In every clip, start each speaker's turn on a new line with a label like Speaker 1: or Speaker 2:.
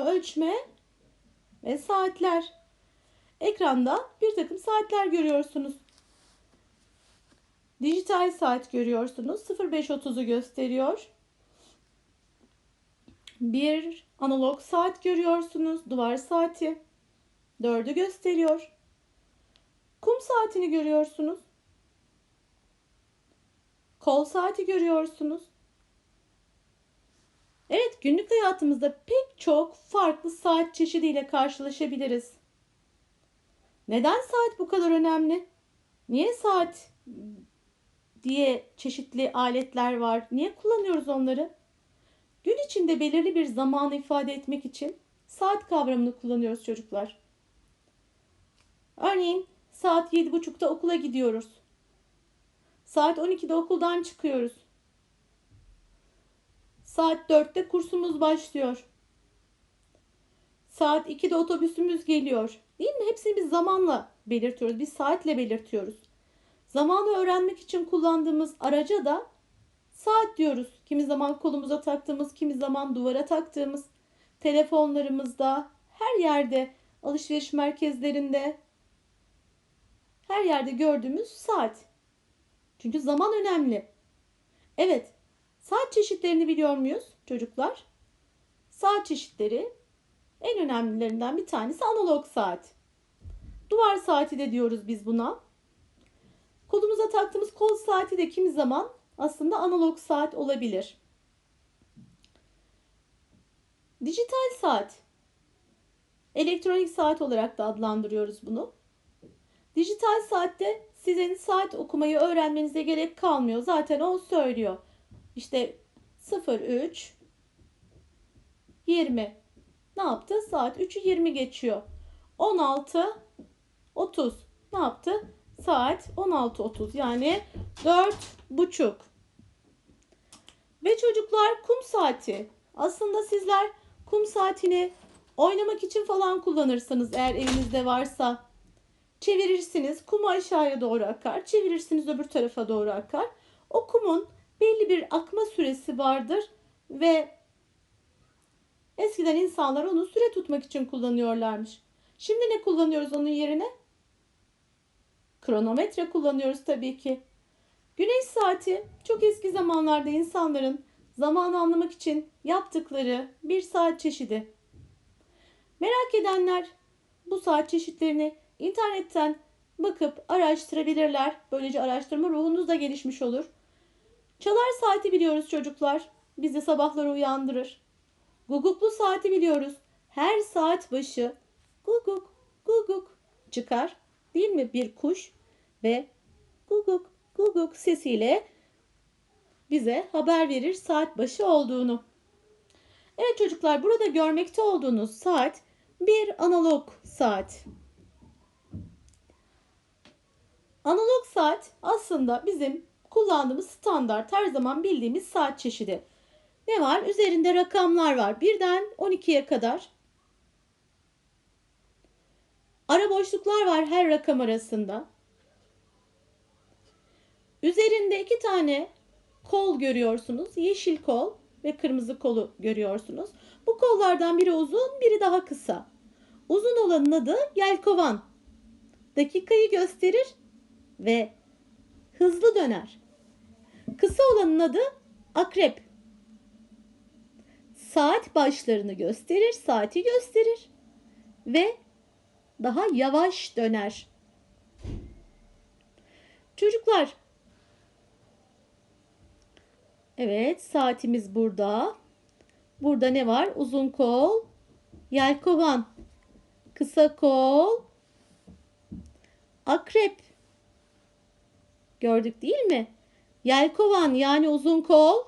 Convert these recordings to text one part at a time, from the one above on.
Speaker 1: Zamanı ölçme ve saatler. Ekranda bir takım saatler görüyorsunuz. Dijital saat görüyorsunuz. 05.30'u gösteriyor. Bir analog saat görüyorsunuz. Duvar saati. 4'ü gösteriyor. Kum saatini görüyorsunuz. Kol saati görüyorsunuz. Evet, günlük hayatımızda pek çok farklı saat çeşidiyle karşılaşabiliriz. Neden saat bu kadar önemli? Niye saat diye çeşitli aletler var? Niye kullanıyoruz onları? Gün içinde belirli bir zamanı ifade etmek için saat kavramını kullanıyoruz çocuklar. Örneğin saat 7.30'da okula gidiyoruz. Saat 12'de okuldan çıkıyoruz. Saat 4'te kursumuz başlıyor. Saat 2'de otobüsümüz geliyor. Değil mi? Hepsini biz zamanla belirtiyoruz. Bir saatle belirtiyoruz. Zamanı öğrenmek için kullandığımız araca da saat diyoruz. Kimi zaman kolumuza taktığımız, kimi zaman duvara taktığımız, telefonlarımızda, her yerde, alışveriş merkezlerinde, her yerde gördüğümüz saat. Çünkü zaman önemli. Evet, saat çeşitlerini biliyor muyuz çocuklar? Saat çeşitleri en önemlilerinden bir tanesi analog saat. Duvar saati de diyoruz biz buna. Kolumuza taktığımız kol saati de kimi zaman aslında analog saat olabilir. Dijital saat. Elektronik saat olarak da adlandırıyoruz bunu. Dijital saatte sizin saat okumayı öğrenmenize gerek kalmıyor. Zaten o söylüyor. İşte 03 20 ne yaptı? Saat 3'ü 20 geçiyor. 16 30 ne yaptı? Saat 16.30 yani 4 buçuk. Ve çocuklar kum saati. Aslında sizler kum saatini oynamak için falan kullanırsanız eğer evinizde varsa çevirirsiniz. Kumu aşağıya doğru akar. Çevirirsiniz öbür tarafa doğru akar. O kumun belli bir akma süresi vardır ve eskiden insanlar onu süre tutmak için kullanıyorlarmış. Şimdi ne kullanıyoruz onun yerine? Kronometre kullanıyoruz tabii ki. Güneş saati çok eski zamanlarda insanların zamanı anlamak için yaptıkları bir saat çeşidi. Merak edenler bu saat çeşitlerini internetten bakıp araştırabilirler. Böylece araştırma ruhunuz da gelişmiş olur. Çalar saati biliyoruz çocuklar. Bizi sabahları uyandırır. Guguklu saati biliyoruz. Her saat başı guguk guguk çıkar. Değil mi? Bir kuş ve guguk guguk sesiyle bize haber verir saat başı olduğunu. Evet çocuklar burada görmekte olduğunuz saat bir analog saat. Analog saat aslında bizim kullandığımız standart her zaman bildiğimiz saat çeşidi. Ne var? Üzerinde rakamlar var. Birden 12'ye kadar. Ara boşluklar var her rakam arasında. Üzerinde iki tane kol görüyorsunuz. Yeşil kol ve kırmızı kolu görüyorsunuz. Bu kollardan biri uzun, biri daha kısa. Uzun olanın adı yelkovan. Dakikayı gösterir ve hızlı döner. Kısa olanın adı akrep. Saat başlarını gösterir, saati gösterir ve daha yavaş döner. Çocuklar, Evet, saatimiz burada. Burada ne var? Uzun kol, yelkovan, kısa kol, akrep. Gördük değil mi? Yelkovan yani uzun kol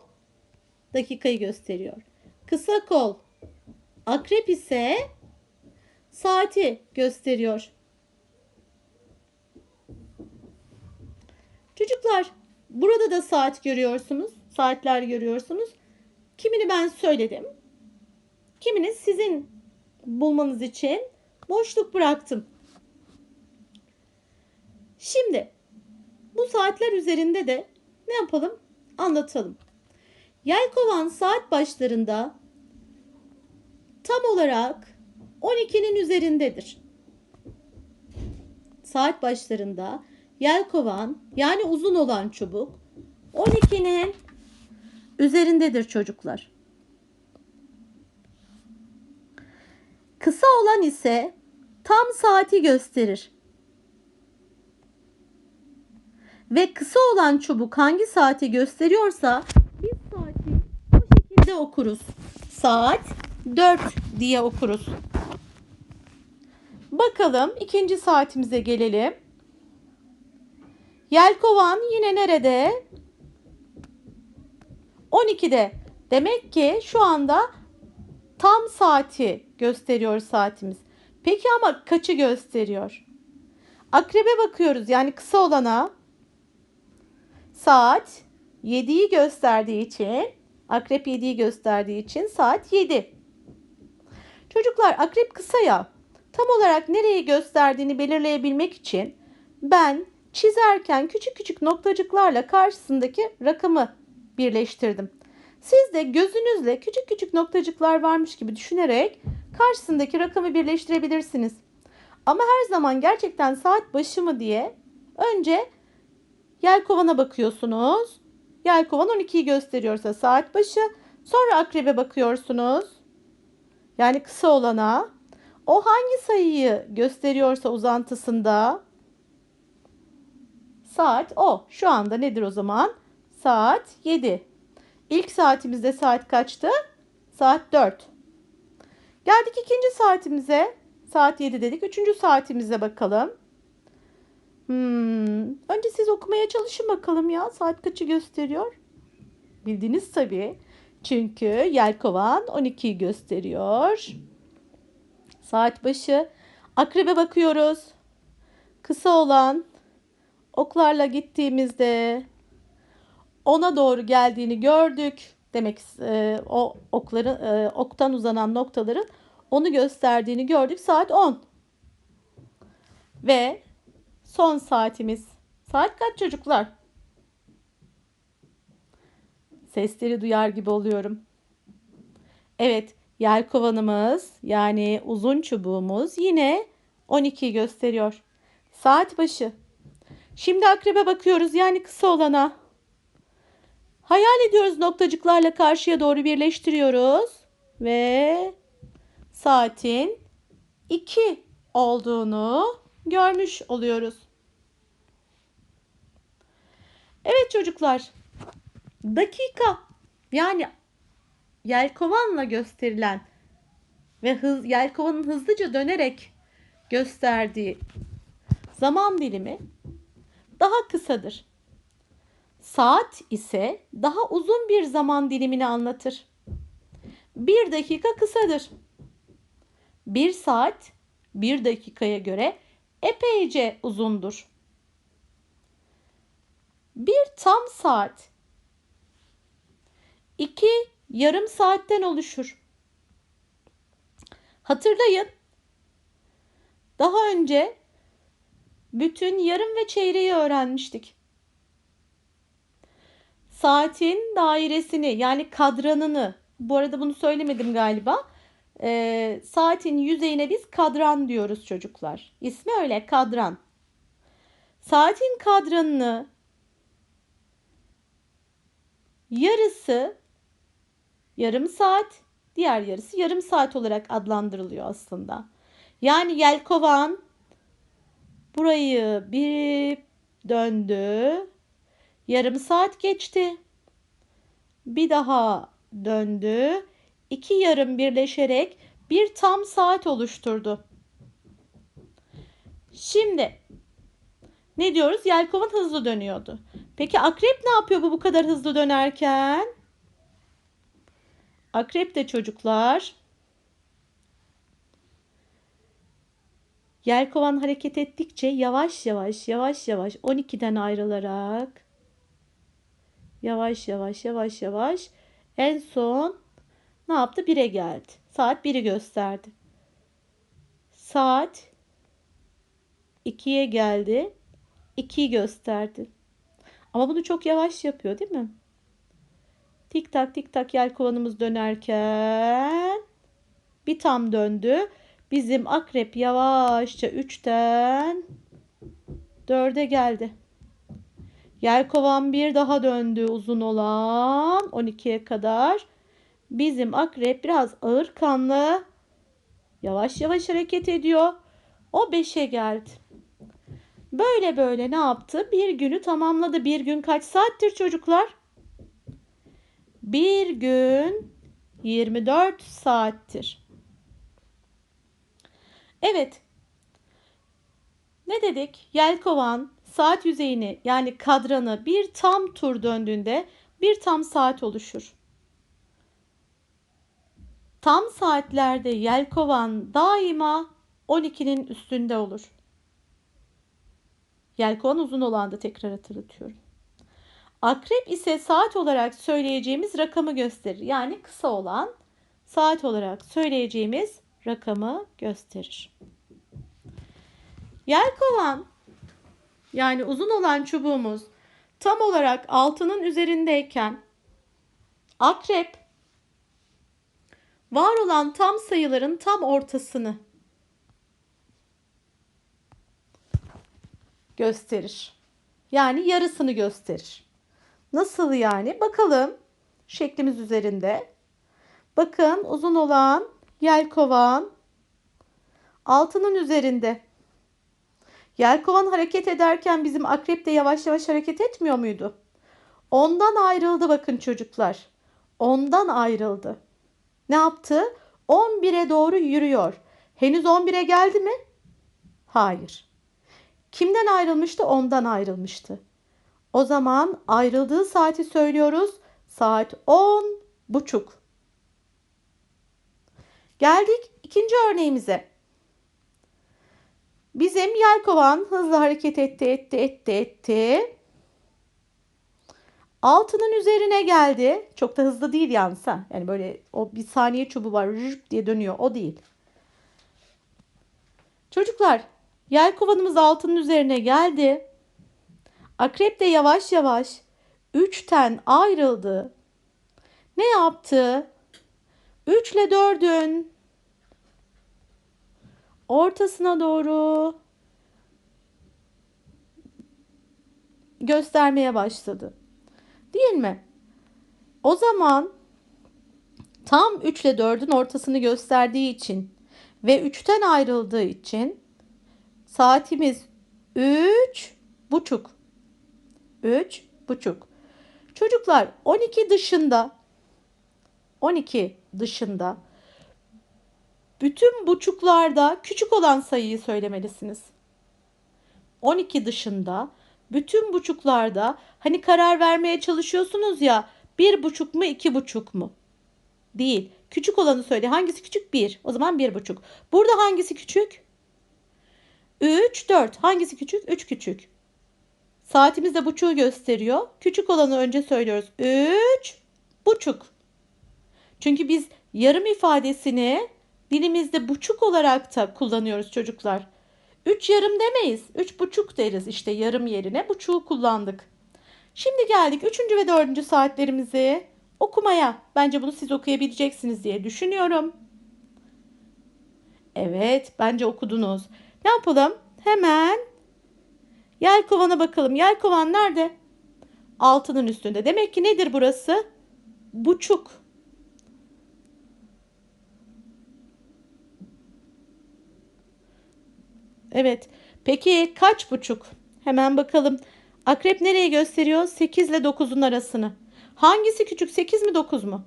Speaker 1: dakikayı gösteriyor. Kısa kol, akrep ise saati gösteriyor. Çocuklar, burada da saat görüyorsunuz saatler görüyorsunuz. Kimini ben söyledim. Kimini sizin bulmanız için boşluk bıraktım. Şimdi bu saatler üzerinde de ne yapalım? Anlatalım. Yelkovan saat başlarında tam olarak 12'nin üzerindedir. Saat başlarında yelkovan yani uzun olan çubuk 12'nin üzerindedir çocuklar. Kısa olan ise tam saati gösterir. Ve kısa olan çubuk hangi saati gösteriyorsa biz saati bu şekilde okuruz. Saat 4 diye okuruz. Bakalım ikinci saatimize gelelim. Yelkovan yine nerede? 12'de. Demek ki şu anda tam saati gösteriyor saatimiz. Peki ama kaçı gösteriyor? Akrebe bakıyoruz yani kısa olana. Saat 7'yi gösterdiği için akrep 7'yi gösterdiği için saat 7. Çocuklar akrep kısa ya. Tam olarak nereyi gösterdiğini belirleyebilmek için ben çizerken küçük küçük noktacıklarla karşısındaki rakamı birleştirdim. Siz de gözünüzle küçük küçük noktacıklar varmış gibi düşünerek karşısındaki rakamı birleştirebilirsiniz. Ama her zaman gerçekten saat başı mı diye önce yelkovana bakıyorsunuz. Yelkovan 12'yi gösteriyorsa saat başı. Sonra akrebe bakıyorsunuz. Yani kısa olana. O hangi sayıyı gösteriyorsa uzantısında saat o. Şu anda nedir o zaman? Saat 7. İlk saatimizde saat kaçtı? Saat 4. Geldik ikinci saatimize. Saat 7 dedik. Üçüncü saatimize bakalım. Hmm. Önce siz okumaya çalışın bakalım ya. Saat kaçı gösteriyor? Bildiniz tabii. Çünkü yelkovan 12'yi gösteriyor. Saat başı. Akrebe bakıyoruz. Kısa olan oklarla gittiğimizde ona doğru geldiğini gördük. Demek e, o okların e, oktan uzanan noktaların onu gösterdiğini gördük. Saat 10. Ve son saatimiz. Saat kaç çocuklar? Sesleri duyar gibi oluyorum. Evet, yelkovanımız yani uzun çubuğumuz yine 12'yi gösteriyor. Saat başı. Şimdi akrebe bakıyoruz yani kısa olana. Hayal ediyoruz noktacıklarla karşıya doğru birleştiriyoruz ve saatin 2 olduğunu görmüş oluyoruz. Evet çocuklar. Dakika yani yelkovanla gösterilen ve hız, yelkovanın hızlıca dönerek gösterdiği zaman dilimi daha kısadır. Saat ise daha uzun bir zaman dilimini anlatır. Bir dakika kısadır. Bir saat bir dakikaya göre epeyce uzundur. Bir tam saat iki yarım saatten oluşur. Hatırlayın. Daha önce bütün yarım ve çeyreği öğrenmiştik. Saatin dairesini yani kadranını bu arada bunu söylemedim galiba. Ee, saatin yüzeyine biz kadran diyoruz çocuklar. İsmi öyle kadran. Saatin kadranını yarısı yarım saat, diğer yarısı yarım saat olarak adlandırılıyor aslında. Yani yelkovan burayı bir döndü. Yarım saat geçti. Bir daha döndü. İki yarım birleşerek bir tam saat oluşturdu. Şimdi ne diyoruz? Yelkovan hızlı dönüyordu. Peki akrep ne yapıyor bu bu kadar hızlı dönerken? Akrep de çocuklar Yelkovan hareket ettikçe yavaş yavaş yavaş yavaş 12'den ayrılarak yavaş yavaş yavaş yavaş en son ne yaptı? 1'e geldi. Saat 1'i gösterdi. Saat 2'ye geldi. 2'yi gösterdi. Ama bunu çok yavaş yapıyor değil mi? Tik tak tik tak yelkovanımız dönerken Bir tam döndü. Bizim akrep yavaşça 3'ten 4'e geldi. Yelkovan bir daha döndü uzun olan 12'ye kadar. Bizim akrep biraz ağır kanlı. Yavaş yavaş hareket ediyor. O 5'e geldi. Böyle böyle ne yaptı? Bir günü tamamladı. Bir gün kaç saattir çocuklar? Bir gün 24 saattir. Evet. Ne dedik? Yelkovan saat yüzeyini yani kadranı bir tam tur döndüğünde bir tam saat oluşur. Tam saatlerde yelkovan daima 12'nin üstünde olur. Yelkovan uzun olandı tekrar hatırlatıyorum. Akrep ise saat olarak söyleyeceğimiz rakamı gösterir. Yani kısa olan saat olarak söyleyeceğimiz rakamı gösterir. Yelkovan yani uzun olan çubuğumuz tam olarak altının üzerindeyken akrep var olan tam sayıların tam ortasını gösterir. Yani yarısını gösterir. Nasıl yani? Bakalım şeklimiz üzerinde. Bakın uzun olan yelkovan altının üzerinde. Yelkovan hareket ederken bizim akrep de yavaş yavaş hareket etmiyor muydu? Ondan ayrıldı bakın çocuklar. Ondan ayrıldı. Ne yaptı? 11'e doğru yürüyor. Henüz 11'e geldi mi? Hayır. Kimden ayrılmıştı? Ondan ayrılmıştı. O zaman ayrıldığı saati söylüyoruz. Saat 10 buçuk. Geldik ikinci örneğimize. Bizim yelkovan hızlı hareket etti, etti, etti, etti. Altının üzerine geldi. Çok da hızlı değil yalnız ha. Yani böyle o bir saniye çubuğu var rüp diye dönüyor. O değil. Çocuklar yelkovanımız altının üzerine geldi. Akrep de yavaş yavaş üçten ayrıldı. Ne yaptı? 3 ile 4'ün ortasına doğru göstermeye başladı. Değil mi? O zaman tam 3 ile 4'ün ortasını gösterdiği için ve 3'ten ayrıldığı için saatimiz 3 buçuk. 3 buçuk. Çocuklar 12 dışında 12 dışında bütün buçuklarda küçük olan sayıyı söylemelisiniz. 12 dışında bütün buçuklarda hani karar vermeye çalışıyorsunuz ya bir buçuk mu iki buçuk mu? Değil. Küçük olanı söyle. Hangisi küçük? Bir. O zaman bir buçuk. Burada hangisi küçük? Üç, dört. Hangisi küçük? Üç küçük. Saatimiz de buçuğu gösteriyor. Küçük olanı önce söylüyoruz. Üç buçuk. Çünkü biz yarım ifadesini dilimizde buçuk olarak da kullanıyoruz çocuklar. Üç yarım demeyiz. Üç buçuk deriz işte yarım yerine buçuğu kullandık. Şimdi geldik üçüncü ve dördüncü saatlerimizi okumaya. Bence bunu siz okuyabileceksiniz diye düşünüyorum. Evet bence okudunuz. Ne yapalım? Hemen yelkovana bakalım. Yelkovan nerede? Altının üstünde. Demek ki nedir burası? Buçuk. Evet. Peki kaç buçuk? Hemen bakalım. Akrep nereye gösteriyor? 8 ile 9'un arasını. Hangisi küçük? 8 mi 9 mu?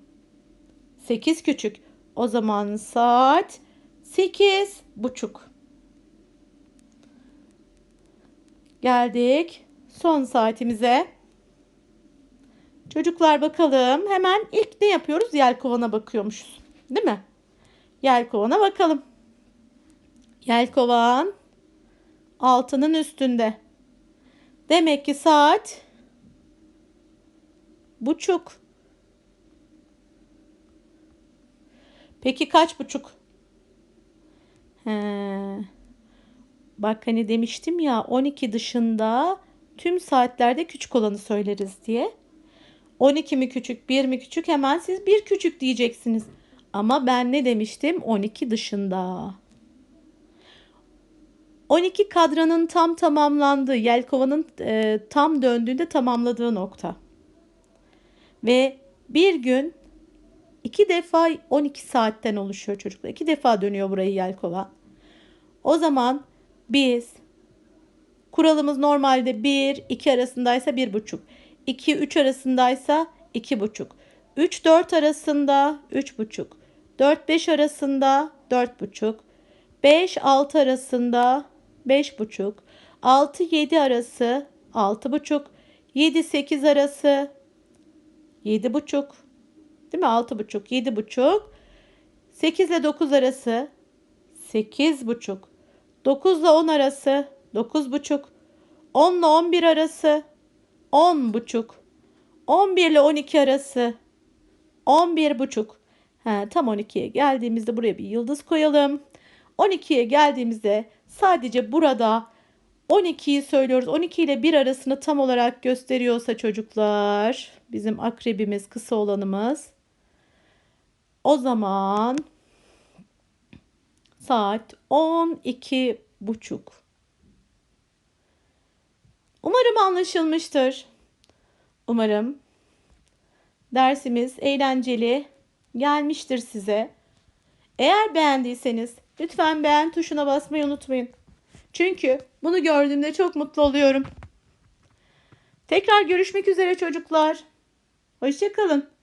Speaker 1: 8 küçük. O zaman saat 8 buçuk. Geldik son saatimize. Çocuklar bakalım. Hemen ilk ne yapıyoruz? Yelkovana bakıyormuşuz. Değil mi? Yelkovana bakalım. Yelkovan altının üstünde. Demek ki saat buçuk. Peki kaç buçuk? He. Bak hani demiştim ya 12 dışında tüm saatlerde küçük olanı söyleriz diye. 12 mi küçük, 1 mi küçük hemen siz bir küçük diyeceksiniz. Ama ben ne demiştim? 12 dışında. 12 kadranın tam tamamlandığı, yelkovanın e, tam döndüğünde tamamladığı nokta. Ve bir gün iki defa 12 saatten oluşuyor çocuklar. İki defa dönüyor burayı yelkova. O zaman biz kuralımız normalde 1 2 arasındaysa 1,5. 2 3 arasındaysa 2,5. 3 4 arasında 3,5. 4 5 arasında 4,5. 5 6 arasında 5,5. 6 7 arası 6,5. 7 8 arası 7,5. Değil mi? 6,5, 7,5. 8 ile 9 arası 8,5. 9 ile 10 arası 9,5. 10 ile 11 arası 10,5. 11 ile 12 arası 11,5. Ha, tam 12'ye geldiğimizde buraya bir yıldız koyalım. 12'ye geldiğimizde sadece burada 12'yi söylüyoruz. 12 ile 1 arasını tam olarak gösteriyorsa çocuklar bizim akrebimiz kısa olanımız o zaman saat 12 buçuk. Umarım anlaşılmıştır. Umarım dersimiz eğlenceli gelmiştir size. Eğer beğendiyseniz lütfen beğen tuşuna basmayı unutmayın. Çünkü bunu gördüğümde çok mutlu oluyorum. Tekrar görüşmek üzere çocuklar. Hoşçakalın.